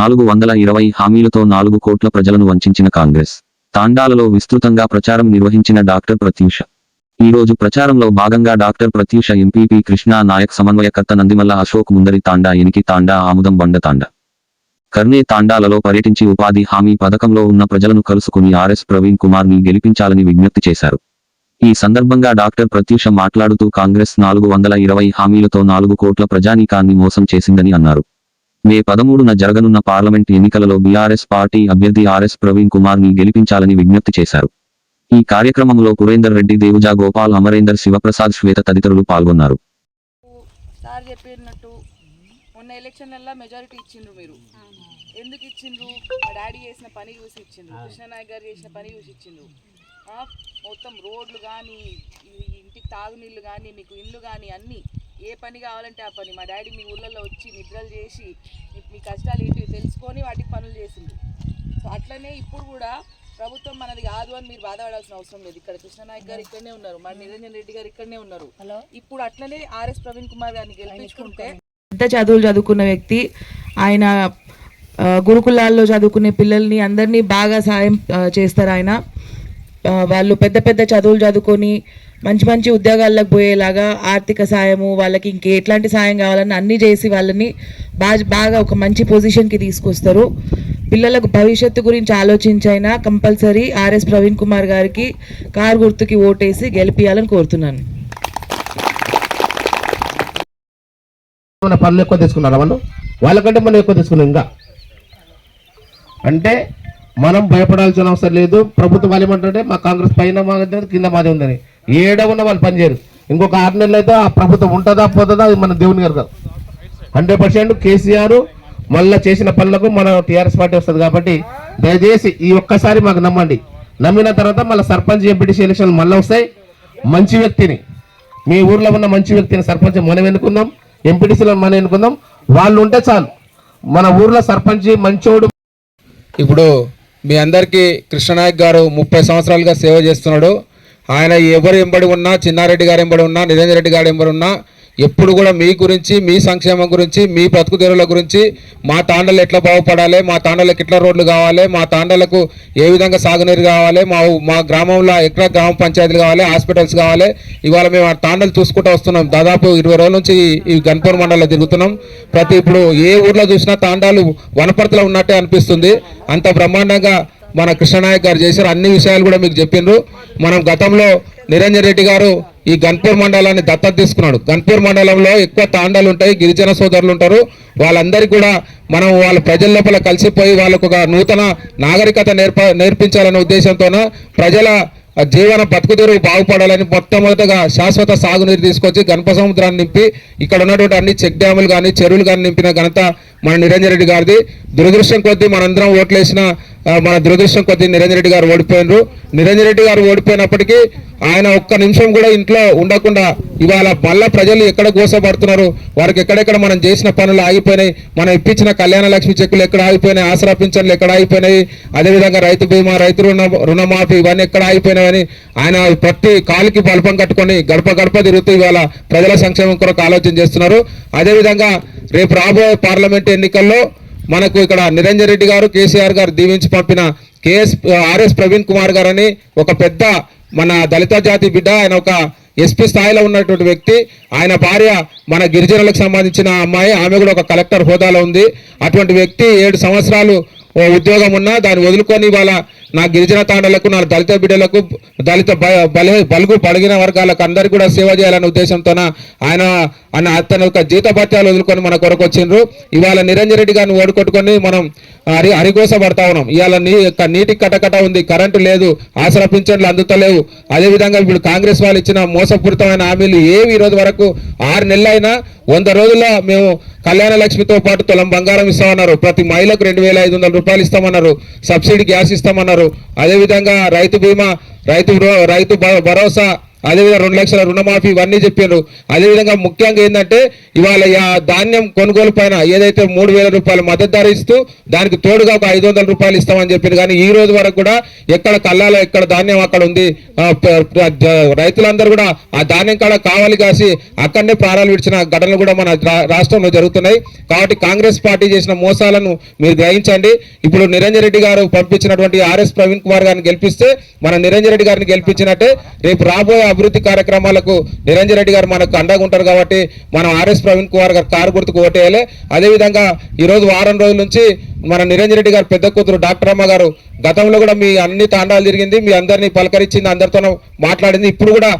నాలుగు వందల ఇరవై హామీలతో నాలుగు కోట్ల ప్రజలను వంచిన కాంగ్రెస్. తాండాలలో విస్తృతంగా ప్రచారం నిర్వహించిన డాక్టర్ ప్రత్యూష. ఈ రోజు ప్రచారంలో భాగంగా డాక్టర్ ప్రత్యూష ఎంపీపీ కృష్ణా నాయక్ సమన్వయకర్త నందిమల్ల అశోక్ ముందరి తాండా ఎనికి తాండా ఆముదం బండ తాండా. కర్నే తాండాలలో పర్యటించి ఉపాధి హామీ పథకంలో ఉన్న ప్రజలను కలుసుకుని ఆర్ఎస్ ప్రవీణ్ కుమార్ని గెలిపించాలని విజ్ఞప్తి చేశారు. ఈ సందర్భంగా డాక్టర్ ప్రత్యూష మాట్లాడుతూ కాంగ్రెస్ నాలుగు వందల ఇరవై హామీలతో నాలుగు కోట్ల ప్రజానీకాన్ని మోసం చేసిందని అన్నారు. మే పదమూడున జరగనున్న పార్లమెంట్ ఎన్నికలలో బీఆర్ఎస్ పార్టీ అభ్యర్థి ఆర్ఎస్ ప్రవీణ్ కుమార్ని గెలిపించాలని విజ్ఞప్తి చేశారు. ఈ కార్యక్రమంలో పురేందర్ రెడ్డి దేవుజా గోపాల్ అమరేందర్ శివప్రసాద్ శ్వేత తదితరులు పాల్గొన్నారు. సార్ చెప్పినట్టు మొన్న ఎలక్షన్లలో మెజారిటీ ఇచ్చిండ్రు మీరు. ఎందుకు ఇచ్చిండ్రు? మా డాడీ చేసిన పని చూసి ఇచ్చిండ్రు. కృష్ణనాయక్ గారు చేసిన పని చూసి ఇచ్చిండ్రు. మొత్తం రోడ్లు కానీ ఇంటికి తాగునీళ్ళు కానీ మీకు ఇల్లు కానీ అన్నీ ఏ పని కావాలంటే ఆ పని. మా డాడీ మీ ఊళ్ళల్లో వచ్చి నిద్రలు చేసి మీ- మీ కష్టాలు ఏంటి తెలుసుకొని వాటికి పనులు చేసిండ్రు సో అట్లనే ఇప్పుడు కూడా ప్రభుత్వం మనది కాదు అని మీరు బాధపడాల్సిన అవసరం లేదు. ఇక్కడ కృష్ణనాయక్ గారు ఇక్కడనే ఉన్నారు. మన నిరంజన్ రెడ్డి గారు ఇక్కడనే ఉన్నారు. ఇప్పుడు అట్లనే ఆర్ఎస్ ప్రవీణ్ కుమార్ గారిని గెలిపించుకుంటే పెద్ద చదువులు చదువుకున్న వ్యక్తి ఆయన గురుకులాల్లో చదువుకునే పిల్లల్ని అందరినీ బాగా సాయం చేస్తారు ఆయన. వాళ్ళు పెద్ద పెద్ద చదువులు చదువుకొని మంచి మంచి ఉద్యోగాల్లోకి పోయేలాగా ఆర్థిక సాయము వాళ్ళకి ఇంకే ఎట్లాంటి సాయం కావాలని అన్నీ చేసి వాళ్ళని బాగా బాగా ఒక మంచి పొజిషన్కి తీసుకొస్తారు. పిల్లలకు భవిష్యత్తు గురించి ఆలోచించైనా కంపల్సరీ ఆర్ఎస్ ప్రవీణ్ కుమార్ గారికి కారు గుర్తుకి ఓటేసి గెలిపియాలని కోరుతున్నాను. మన పనులు ఎక్కువ తీసుకున్నారా మనం వాళ్ళకంటే మనం ఎక్కువ తీసుకున్నాం ఇంకా. అంటే మనం భయపడాల్సిన అవసరం లేదు. ప్రభుత్వం వాళ్ళు ఏమంటారంటే మా కాంగ్రెస్ పైన మా కింద మాది ఉందని. ఏడ ఉన్న వాళ్ళు పనిచేయరు ఇంకొక ఆరు నెలలు అయితే ఆ ప్రభుత్వం ఉంటుందా పోతుందా అది మన దేవుని గారు హండ్రెడ్ పర్సెంట్ కేసీఆర్ మళ్ళీ చేసిన పనులకు మన టీఆర్ఎస్ పార్టీ వస్తుంది కాబట్టి దయచేసి ఈ ఒక్కసారి మాకు నమ్మండి. నమ్మిన తర్వాత మళ్ళీ సర్పంచ్ ఎంపీటీసీ ఎలక్షన్లు మళ్ళీ వస్తాయి. మంచి వ్యక్తిని మీ ఊర్లో ఉన్న మంచి వ్యక్తిని సర్పంచ్ మనం ఎన్నుకుందాం ఎంపీటీసీలో మనం ఎన్నుకుందాం వాళ్ళు ఉంటే చాలు. మన ఊర్లో సర్పంచ్ మంచోడు. ఇప్పుడు మీ అందరికీ కృష్ణనాయక్ గారు ముప్పై సంవత్సరాలుగా సేవ చేస్తున్నాడు. ఆయన ఎవరు ఎంబడి ఉన్నా చిన్నారెడ్డి గారు ఎంబడి ఉన్నా నిరేంద్ర రెడ్డి గారు ఎంబడి ఉన్నా ఎప్పుడు కూడా మీ గురించి మీ సంక్షేమం గురించి మీ బతుకు గురించి మా తాండలు ఎట్లా బాగుపడాలి మా తాండలకు ఎట్లా రోడ్లు కావాలి మా తాండలకు ఏ విధంగా సాగునీరు కావాలి మా మా గ్రామంలో ఎక్కడ గ్రామ పంచాయతీలు కావాలి హాస్పిటల్స్ కావాలి ఇవాళ మేము ఆ తాండలు చూసుకుంటూ వస్తున్నాం. దాదాపు ఇరవై రోజుల నుంచి ఈ- ఈ గన్పూర్ మండలంలో తిరుగుతున్నాం. ప్రతి ఇప్పుడు ఏ ఊర్లో చూసినా తాండాలు వనపర్తిలో ఉన్నట్టే అనిపిస్తుంది. అంత బ్రహ్మాండంగా మన కృష్ణనాయక్ గారు చేశారు. అన్ని విషయాలు కూడా మీకు చెప్పిండ్రు. మనం గతంలో నిరంజన్ రెడ్డి గారు ఈ గన్పూర్ మండలాన్ని దత్తత తీసుకున్నాడు. గన్పూర్ మండలంలో ఎక్కువ తాండాలు ఉంటాయి గిరిజన సోదరులు ఉంటారు. వాళ్ళందరికీ కూడా మనం వాళ్ళ ప్రజల లోపల కలిసిపోయి వాళ్ళకు ఒక నూతన నాగరికత నేర్ప నేర్పించాలనే ఉద్దేశంతోన ప్రజల జీవన బతుకుదెరువు బాగుపడాలని మొట్టమొదటగా శాశ్వత సాగునీరు తీసుకొచ్చి గణప సముద్రాన్ని నింపి ఇక్కడ ఉన్నటువంటి అన్ని చెక్ డ్యాములు కానీ చెరువులు కానీ నింపిన ఘనత మన నిరంజన్ రెడ్డి గారిది. దురదృష్టం కొద్దీ మనందరం ఓట్లేసిన మన దురదృష్టం కొద్దీ నిరంజన్ రెడ్డి గారు ఓడిపోయినారు. నిరంజన్ రెడ్డి గారు ఓడిపోయినప్పటికీ ఆయన ఒక్క నిమిషం కూడా ఇంట్లో ఉండకుండా ఇవాళ మళ్ళా ప్రజలు ఎక్కడ గోసపడుతున్నారు? వారికి ఎక్కడెక్కడ మనం చేసిన పనులు ఆగిపోయినాయి? మనం ఇప్పించిన కళ్యాణ లక్ష్మి చెక్కులు ఎక్కడ ఆగిపోయినాయి? ఆసరా పింఛన్లు ఎక్కడ ఆగిపోయినాయి? అదేవిధంగా రైతు బీమా రైతు రుణ రుణమాఫీ ఇవన్నీ ఎక్కడ ఆగిపోయినాయని ఆయన ప్రతి కాలుకి బల్పం కట్టుకొని గడప గడప తిరుగుతూ ఇవాళ ప్రజల సంక్షేమం కొరకు ఆలోచన చేస్తున్నారు. అదేవిధంగా రేపు రాబోయే పార్లమెంట్ ఎన్నికల్లో మనకు ఇక్కడ నిరంజన్ రెడ్డి గారు కేసీఆర్ గారు దీవించి పంపిన కేఎస్ ఆర్ఎస్ ప్రవీణ్ కుమార్ గారు అని ఒక పెద్ద మన దళిత జాతి బిడ్డ ఆయన ఒక ఎస్పీ స్థాయిలో ఉన్నటువంటి వ్యక్తి. ఆయన భార్య మన గిరిజనులకు సంబంధించిన అమ్మాయి. ఆమె కూడా ఒక కలెక్టర్ హోదాలో ఉంది. అటువంటి వ్యక్తి ఏడు సంవత్సరాలు ఓ ఉద్యోగం ఉన్నా దాన్ని వదులుకొని వాళ్ళ నా గిరిజన తాండలకు నా దళిత బిడ్డలకు దళిత బ- బలుగు పడిగిన వర్గాలకు అందరికీ కూడా సేవ చేయాలనే ఉద్దేశంతోన ఆయన ఆయన అతని యొక్క జీత భత్యాలు వదులుకొని మన కొరకు వచ్చిండ్రు. ఇవాళ నిరంజన్ రెడ్డి గారిని ఓడుకొట్టుకొని మనం హరి హరిగోస పడతా ఉన్నాం. ఇవాళ నీ యొక్క నీటి కటకట ఉంది కరెంటు లేదు ఆసరా పింఛన్లు అందుతలేవు. అదేవిధంగా ఇప్పుడు కాంగ్రెస్ వాళ్ళు ఇచ్చిన మోసపూరితమైన హామీలు ఏవి ఈ రోజు వరకు ఆరు నెలలైనా వంద రోజుల్లో మేము కళ్యాణ లక్ష్మితో పాటు తులం బంగారం ఇస్తామన్నారు. ప్రతి మహిళకు రెండు వేల ఐదు వందల రూపాయలు ఇస్తామన్నారు. సబ్సిడీ గ్యాస్ ఇస్తామన్నారు. అదేవిధంగా రైతు బీమా రైతు రైతు భరోసా అదేవిధంగా రెండు లక్షల రుణమాఫీ ఇవన్నీ చెప్పారు అదేవిధంగా ముఖ్యంగా ఏంటంటే ఇవాళ ధాన్యం కొనుగోలు పైన ఏదైతే మూడు వేల రూపాయలు మద్దతు ధర ఇస్తూ దానికి తోడుగా ఒక ఐదు వందల రూపాయలు ఇస్తామని చెప్పారు కానీ ఈ రోజు వరకు కూడా ఎక్కడ కల్లాలో ఎక్కడ ధాన్యం అక్కడ ఉంది. రైతులందరూ కూడా ఆ ధాన్యం కాడ కావాలి కాసి అక్కడనే ప్రాణాలు విడిచిన ఘటనలు కూడా మన రా- రాష్ట్రంలో జరుగుతున్నాయి. కాబట్టి కాంగ్రెస్ పార్టీ చేసిన మోసాలను మీరు గ్రహించండి. ఇప్పుడు నిరంజన్ రెడ్డి గారు పంపించినటువంటి ఆర్ఎస్ ప్రవీణ్ కుమార్ గారిని గెలిపిస్తే మన నిరంజన్ రెడ్డి గారిని గెలిపించినట్టే రేపు రాబోయే అభివృద్ధి కార్యక్రమాలకు నిరంజన్ రెడ్డి గారు మనకు అండగా ఉంటారు కాబట్టి మనం ఆర్ఎస్ ప్రవీణ్ కుమార్ గారు కారు గుర్తుకు ఓటేయాలి. అదేవిధంగా ఈరోజు వారం రోజుల నుంచి మన నిరంజన్ రెడ్డి గారు పెద్ద కూతురు డాక్టర్ అమ్మ గారు గతంలో కూడా మీ అన్ని తాండాలు తిరిగింది మీ అందరినీ పలకరించింది అందరితో మాట్లాడింది. ఇప్పుడు కూడా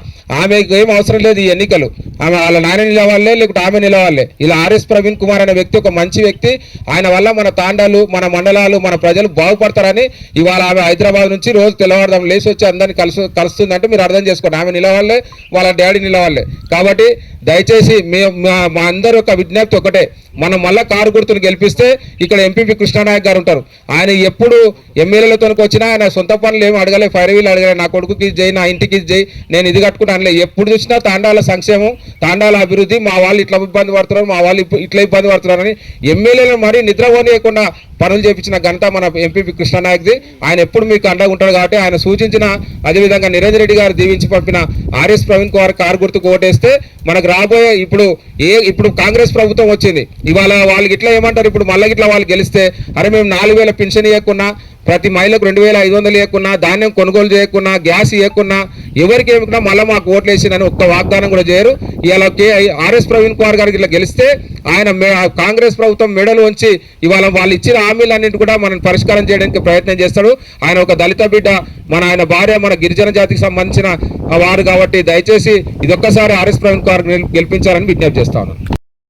ఆమెకు ఏం అవసరం లేదు ఈ ఎన్నికలు. ఆమె వాళ్ళ నాన్న నిలవాలే లేకుంటే ఆమె నిలవాలే. ఇలా ఆర్ఎస్ ప్రవీణ్ కుమార్ అనే వ్యక్తి ఒక మంచి వ్యక్తి. ఆయన వల్ల మన తాండాలు మన మండలాలు మన ప్రజలు బాగుపడతారని ఇవాళ ఆమె హైదరాబాద్ నుంచి రోజు తెల్లవారుదాం లేచి వచ్చి అందరిని కలుసు కలుస్తుందంటే మీరు అర్థం చేసుకోండి. ఆమె నిలవాలే వాళ్ళ డాడీ నిలవాలే. కాబట్టి దయచేసి మీ మా- మా అందరి యొక్క విజ్ఞప్తి ఒకటే. మనం మళ్ళా కారు గుర్తును గెలిపిస్తే ఇక్కడ ఎంపీపీ కృష్ణానాయక్ గారు ఉంటారు. ఆయన ఎప్పుడు ఎమ్మెల్యేలతో వచ్చినా ఆయన సొంత పనులు ఏమి అడగలే ఫైర్ వీల్ అడగలే నా కొడుకుకి చేయి నా ఇంటికి ఇది చేయి నేను ఇది కట్టుకుంటా అనలే. ఎప్పుడు చూసినా తాండాల సంక్షేమం తాండాల అభివృద్ధి మా వాళ్ళు ఇట్లా ఇబ్బంది పడుతున్నారు మా వాళ్ళు ఇట్లా ఇబ్బంది పడుతున్నారని ఎమ్మెల్యేలు మరీ నిద్ర పోనీయకుండా పనులు చేపించిన ఘనత మన ఎంపీపీ కృష్ణానాయక్ది. ఆయన ఎప్పుడు మీకు అండగా ఉంటాడు కాబట్టి ఆయన సూచించిన అదేవిధంగా నిరంజన్ రెడ్డి గారు దీవించి పంపిన ఆర్ఎస్ ప్రవీణ్ కుమార్ కారు గుర్తుకు ఓటేస్తే మనకు రాబోయే ఇప్పుడు ఏ ఇప్పుడు కాంగ్రెస్ ప్రభుత్వం వచ్చింది. ఇవాళ వాళ్ళకి ఇట్లా ఏమంటారు? ఇప్పుడు మళ్ళీ ఇట్లా వాళ్ళు గెలిస్తే అరే మేము నాలుగు వేల పెన్షన్ ఇవ్వకున్నా ప్రతి మహిళకు రెండు వేల ఐదు వందలు ఇవ్వకున్నా ధాన్యం కొనుగోలు చేయకున్నా గ్యాస్ ఇవ్వకున్నా ఎవరికి ఏమకున్నా మళ్ళీ మాకు ఓట్లు వేసిందని ఒక్క వాగ్దానం కూడా చేయరు. ఇవాళ కే ఆర్ఎస్ ప్రవీణ్ కుమార్ గారికి ఇట్లా గెలిస్తే ఆయన కాంగ్రెస్ ప్రభుత్వం మెడలు ఉంచి ఇవాళ వాళ్ళు ఇచ్చిన హామీలన్నింటి కూడా మనం పరిష్కారం చేయడానికి ప్రయత్నం చేస్తాడు. ఆయన ఒక దళిత బిడ్డ మన ఆయన భార్య మన గిరిజన జాతికి సంబంధించిన వారు కాబట్టి దయచేసి ఇదొక్కసారి ఆర్ఎస్ ప్రవీణ్ కుమార్ గెలిపించాలని విజ్ఞప్తి చేస్తాను